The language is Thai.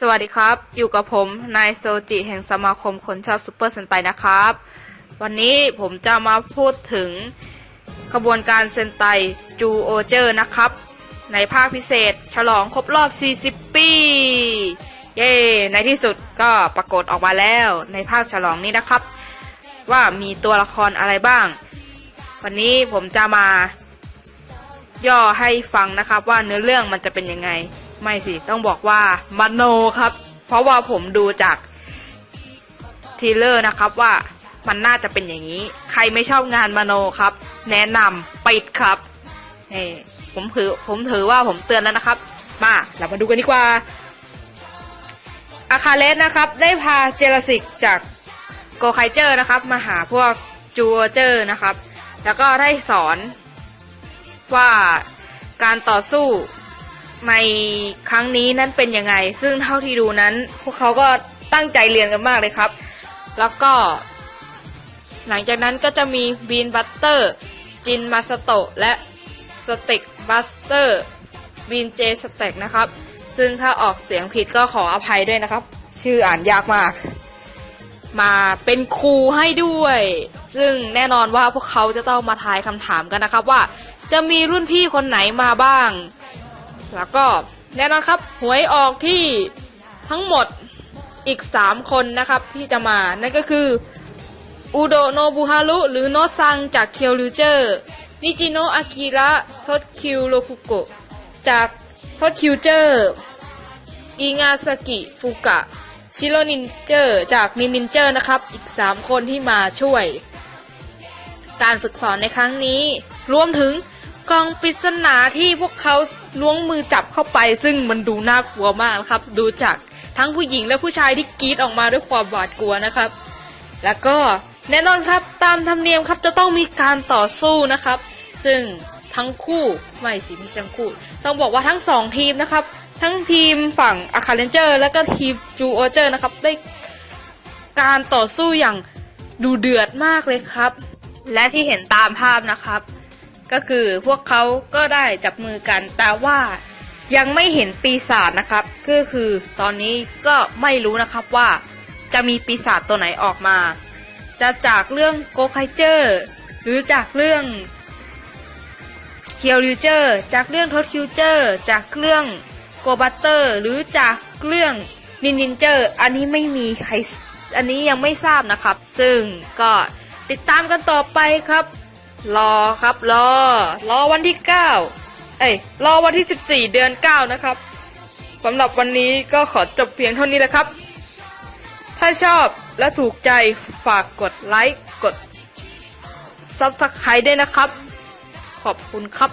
สวัสดีครับ อยู่กับผม นายโซจิแห่งสมาคมคนชอบซูเปอร์เซนไตนะครับ วันนี้ผมจะมาพูดถึงขบวนการเซนไตจูโอเจอร์นะครับ ในภาคพิเศษ ฉลองครบรอบ 40 ปี เย้ในที่สุดก็ปรากฏออกมาแล้วในภาคฉลองนี้นะครับ ว่ามีตัวละครอะไรบ้าง วันนี้ผมจะมาย่อให้ฟังนะครับว่าเนื้อเรื่องมันจะเป็นยังไง ไม่สิ ต้องบอกว่ามโนครับ เพราะว่าผมดูจากทีเลอร์นะครับว่ามันน่าจะเป็นอย่างนี้ ใครไม่ชอบงานมโนครับ แนะนำปิดครับนี่ผมถือผมถือว่าผมเตือนแล้วนะครับ มาเรามาดูกันดีกว่า อาคาเลสนะครับ ได้พาเจลสิกจากโกไคเจอร์นะครับ มาหาพวกจูเจอร์นะครับ แล้วก็ได้สอนว่าการต่อสู้ ในครั้งนี้นั้นเป็นยังไง ซึ่งเท่าที่ดูนั้น พวกเขาก็ตั้งใจเรียนกันมากเลยครับ แล้วก็ หลังจากนั้นก็จะมีบีนบัตเตอร์จินมาสโตและสต็กบัสเตอร์บีนเจสเต็กนะครับ ซึ่งถ้าออกเสียงผิดก็ขออภัยด้วยนะครับ ชื่ออ่านยากมาก มาเป็นครูให้ด้วย ซึ่งแน่นอนว่าพวกเขาจะต้องมาทายคำถามกันนะครับว่า จะมีรุ่นพี่คนไหนมาบ้าง แล้วก็แน่นอนครับหวยออกที่ทั้งหมดอีก 3 คนนะครับที่จะมา นั่นก็คืออุโดโนบุฮารุหรือโนซังจากเคียวริเจอร์นิจิโนอากิระทดคิวโรคุโกะจากทดคิวเจอร์อิงาสกิฟุกะชิโรนินเจอร์จากนินนินเจอร์นะครับ อีก 3 คนที่มาช่วย การฝึกสอนในครั้งนี้ รวมถึง กองปริศนาที่พวกเขาล้วงมือจับเข้าไป ซึ่งมันดูน่ากลัวมากครับ ดูจากทั้งผู้หญิงและผู้ชายที่กรีดออกมาด้วยความหวาดกลัวนะครับ แล้วก็แน่นอนครับตามธรรมเนียมครับจะต้องมีการต่อสู้นะครับ ซึ่งทั้งคู่ไม่สิไม่ใช่ทั้งคู่ ต้องบอกว่าทั้งสองทีมนะครับ ทั้งทีมฝั่งอาคาเลนเจอร์และก็ทีมจูโอเจอร์นะครับได้การต่อสู้อย่างดูเดือดมากเลยครับ และที่เห็นตามภาพนะครับ ก็คือพวกเขาก็ได้จับมือกันแต่ว่ายังไม่เห็นปีศาจนะครับ ก็คือตอนนี้ก็ไม่รู้นะครับว่าจะมีปีศาจตัวไหนออกมา จะจากเรื่องโกไคเจอร์หรือจากเรื่องเคียวริวเจอร์จากเรื่องทอดคิวเจอร์จากเรื่องโกบัตเตอร์หรือจากเรื่องนินนินเจอร์อันนี้ไม่มีใครอันนี้ยังไม่ทราบนะครับ ซึ่งก็ติดตามกันต่อไปครับ รอครับรอ รอวันที่9เอ้ยรอวันที่14เดือน9นะครับสำหรับวันนี้ก็ขอจบเพียงเท่านี้แหละครับ ถ้าชอบและถูกใจฝากกดไลค์กดซับสไครต์ด้วยนะครับ ขอบคุณครับ